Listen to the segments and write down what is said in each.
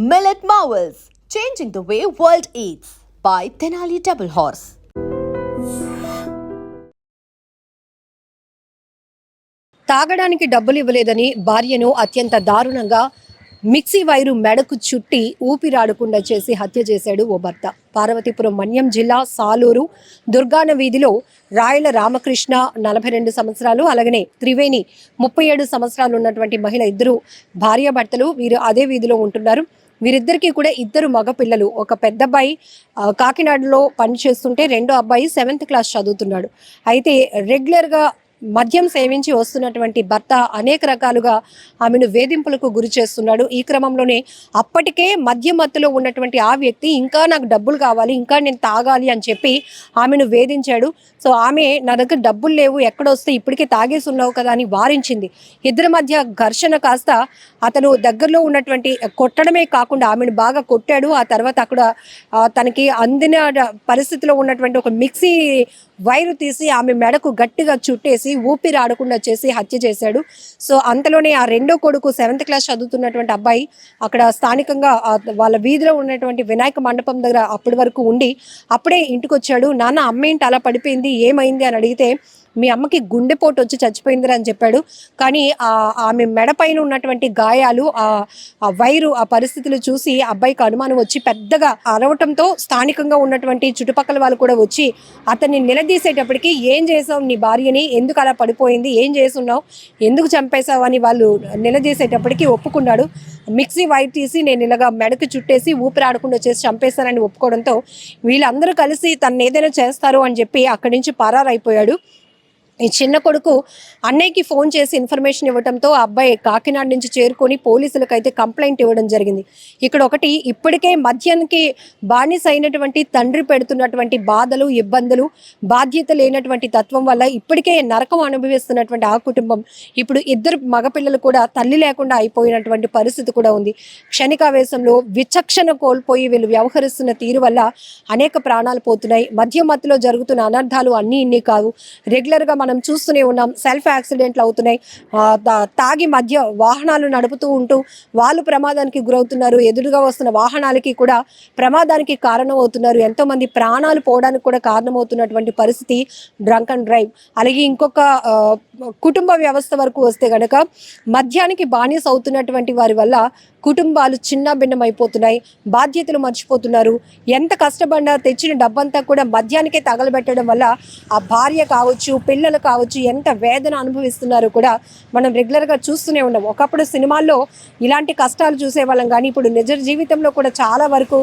Millet Marvels, changing the way world eats by Tenali Double Horse. తాగడానికి డబ్బులు ఇవ్వలేదని భార్యను అత్యంత దారుణంగా మిక్సీ వైరు మెడకు చుట్టి ఊపిరాడకుండా చేసి హత్య చేశాడు ఓ భర్త పార్వతీపురం మన్యం జిల్లా సాలూరు దుర్గాన వీధిలో రాయల రామకృష్ణ నలభై రెండు సంవత్సరాలు అలాగనే త్రివేణి ముప్పై ఏడు సంవత్సరాలు ఉన్నటువంటి మహిళ ఇద్దరు భార్యాభర్తలు వీరు అదే వీధిలో ఉంటున్నారు వీరిద్దరికీ కూడా ఇద్దరు మగపిల్లలు. ఒక పెద్ద అబ్బాయి కాకినాడలో పని చేస్తుంటే రెండో అబ్బాయి సెవెంత్ క్లాస్ చదువుతున్నాడు. అయితే రెగ్యులర్గా మద్యం సేవించి వస్తున్నటువంటి భర్త అనేక రకాలుగా ఆమెను వేధింపులకు గురి చేస్తున్నాడు. ఈ క్రమంలోనే అప్పటికే మద్యమత్తులో ఉన్నటువంటి ఆ వ్యక్తి ఇంకా నాకు డబ్బులు కావాలి ఇంకా నేను తాగాలి అని చెప్పి ఆమెను వేధించాడు. సో ఆమె నా దగ్గర డబ్బులు లేవు ఎక్కడొస్తే ఇప్పటికే తాగేసి ఉన్నావు కదా అని వారించింది. ఇద్దరి మధ్య ఘర్షణ కాస్త అతను దగ్గరలో ఉన్నటువంటి కొట్టడమే కాకుండా ఆమెను బాగా కొట్టాడు. ఆ తర్వాత అక్కడ తనకి అందిన పరిస్థితిలో ఉన్నటువంటి ఒక మిక్సీ వైరు తీసి ఆమె మెడకు గట్టిగా చుట్టేసి ఊపిరి ఆడకుండా చేసి హత్య చేశాడు. సో అంతలోనే ఆ రెండో కొడుకు సెవెంత్ క్లాస్ చదువుతున్నటువంటి అబ్బాయి అక్కడ స్థానికంగా వాళ్ళ వీధిలో ఉన్నటువంటి వినాయక మండపం దగ్గర అప్పటి వరకు ఉండి అప్పుడే ఇంటికి వచ్చాడు నాన్న అమ్మ ఏంటి అలా పడిపోయింది? ఏమైంది? అని అడిగితే మీ అమ్మకి గుండెపోటు వచ్చి చచ్చిపోయిందిరా అని చెప్పాడు. కానీ ఆమె మెడ పైన ఉన్నటువంటి గాయాలు ఆ ఆ వైరు ఆ పరిస్థితులు చూసి అబ్బాయికి అనుమానం వచ్చి పెద్దగా అరవటంతో స్థానికంగా ఉన్నటువంటి చుట్టుపక్కల వాళ్ళు కూడా వచ్చి అతన్ని నిలదీసేటప్పటికి ఏం చేసావు నీ భార్యని? ఎందుకు అలా పడిపోయింది? ఏం చేస్తున్నావు? ఎందుకు చంపేశావు? అని వాళ్ళు నిలదీసేటప్పటికి ఒప్పుకున్నాడు. మిక్సీ వైర్ తీసి నేను ఇలాగా మెడకు చుట్టేసి ఊపిరాడకుండా చేసి చంపేశానని ఒప్పుకోవడంతో వీళ్ళందరూ కలిసి తను ఏదైనా చేస్తారు అని చెప్పి అక్కడి నుంచి పరారైపోయాడు. ఈ చిన్న కొడుకు అన్నయ్యకి ఫోన్ చేసి ఇన్ఫర్మేషన్ ఇవ్వడంతో ఆ అబ్బాయి కాకినాడ నుంచి చేరుకొని పోలీసులకు అయితే కంప్లైంట్ ఇవ్వడం జరిగింది. ఇక్కడ ఒకటి ఇప్పటికే మద్యానికి బానిస అయినటువంటి తండ్రి పెడుతున్నటువంటి బాధలు ఇబ్బందులు బాధ్యత లేనటువంటి తత్వం వల్ల ఇప్పటికే నరకం అనుభవిస్తున్నటువంటి ఆ కుటుంబం. ఇప్పుడు ఇద్దరు మగపిల్లలు కూడా తల్లి లేకుండా అయిపోయినటువంటి పరిస్థితి కూడా ఉంది. క్షణికావేశంలో విచక్షణ కోల్పోయి వీళ్ళు వ్యవహరిస్తున్న తీరు వల్ల అనేక ప్రాణాలు పోతున్నాయి. మధ్య మత్తులో జరుగుతున్న అనర్థాలు అన్నీ ఇన్ని కావు రెగ్యులర్గా మనం మనం చూస్తూనే ఉన్నాం. సెల్ఫ్ యాక్సిడెంట్లు అవుతున్నాయి. తాగి మధ్య వాహనాలు నడుపుతూ ఉంటూ వాళ్ళు ప్రమాదానికి గురవుతున్నారు. ఎదురుగా వస్తున్న వాహనాలకి కూడా ప్రమాదానికి కారణం అవుతున్నారు ఎంతో మంది ప్రాణాలు పోవడానికి కూడా కారణమవుతున్నటువంటి పరిస్థితి డ్రంక్ అండ్ డ్రైవ్. అలాగే ఇంకొక కుటుంబ వ్యవస్థ వరకు వస్తే గనక మద్యానికి బానిస అవుతున్నటువంటి వారి వల్ల కుటుంబాలు చిన్న భిన్నం అయిపోతున్నాయి బాధ్యతలు మర్చిపోతున్నారు. ఎంత కష్టపడినా తెచ్చిన డబ్బంతా కూడా మద్యానికే తగలబెట్టడం వల్ల ఆ భార్య కావచ్చు పిల్లలు కావచ్చు ఎంత వేదన అనుభవిస్తున్నారో కూడా మనం రెగ్యులర్గా చూస్తూనే ఉన్నాం ఒకప్పుడు సినిమాల్లో ఇలాంటి కష్టాలు చూసేవాళ్ళం. కానీ ఇప్పుడు నిజ జీవితంలో కూడా చాలా వరకు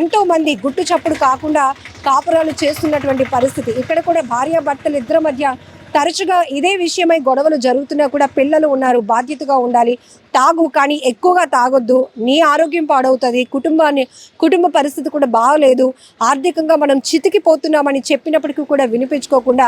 ఎంతోమంది ఎంతో మంది గుట్టు చప్పుడు కాకుండా కాపురాలు చేస్తున్నటువంటి పరిస్థితి. ఇక్కడ కూడా భార్య భర్తలు ఇద్దరి మధ్య తరచుగా ఇదే విషయమై గొడవలు జరుగుతున్నా కూడా పిల్లలు ఉన్నారు బాధ్యతగా ఉండాలి. తాగు కానీ ఎక్కువగా తాగొద్దు. నీ ఆరోగ్యం పాడవుతుంది. కుటుంబాన్ని కుటుంబ పరిస్థితి కూడా బాగలేదు. ఆర్థికంగా మనం చితికిపోతున్నామని చెప్పినప్పటికీ కూడా వినిపించుకోకుండా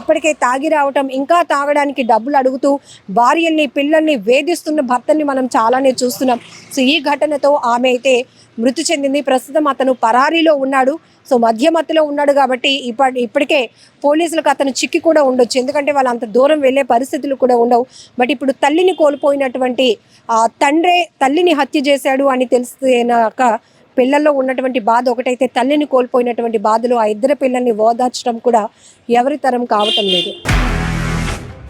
అప్పటికే తాగి రావటం ఇంకా తాగడానికి డబ్బులు అడుగుతూ భార్యల్ని పిల్లల్ని వేధిస్తున్న భర్తల్ని మనం చాలానే చూస్తున్నాం. సో ఈ ఘటనతో ఆమె అయితే మృతి చెందింది. ప్రస్తుతం అతను పరారీలో ఉన్నాడు. సో మధ్య మధ్యలో ఉన్నాడు కాబట్టి ఇప్పటి ఇప్పటికే పోలీసులకు అతను చిక్కి కూడా ఉండొచ్చు. ఎందుకంటే వాళ్ళు అంత దూరం వెళ్ళే పరిస్థితులు కూడా ఉండవు. బట్ ఇప్పుడు తల్లిని కోల్పోయినటువంటి ఆ తండ్రే తల్లిని హత్య చేశాడు అని తెలిసినాక పిల్లల్లో ఉన్నటువంటి బాధ ఒకటైతే తల్లిని కోల్పోయినటువంటి బాధలు ఆ ఇద్దరు పిల్లల్ని ఓదార్చడం కూడా ఎవరి తరం కావటం లేదు.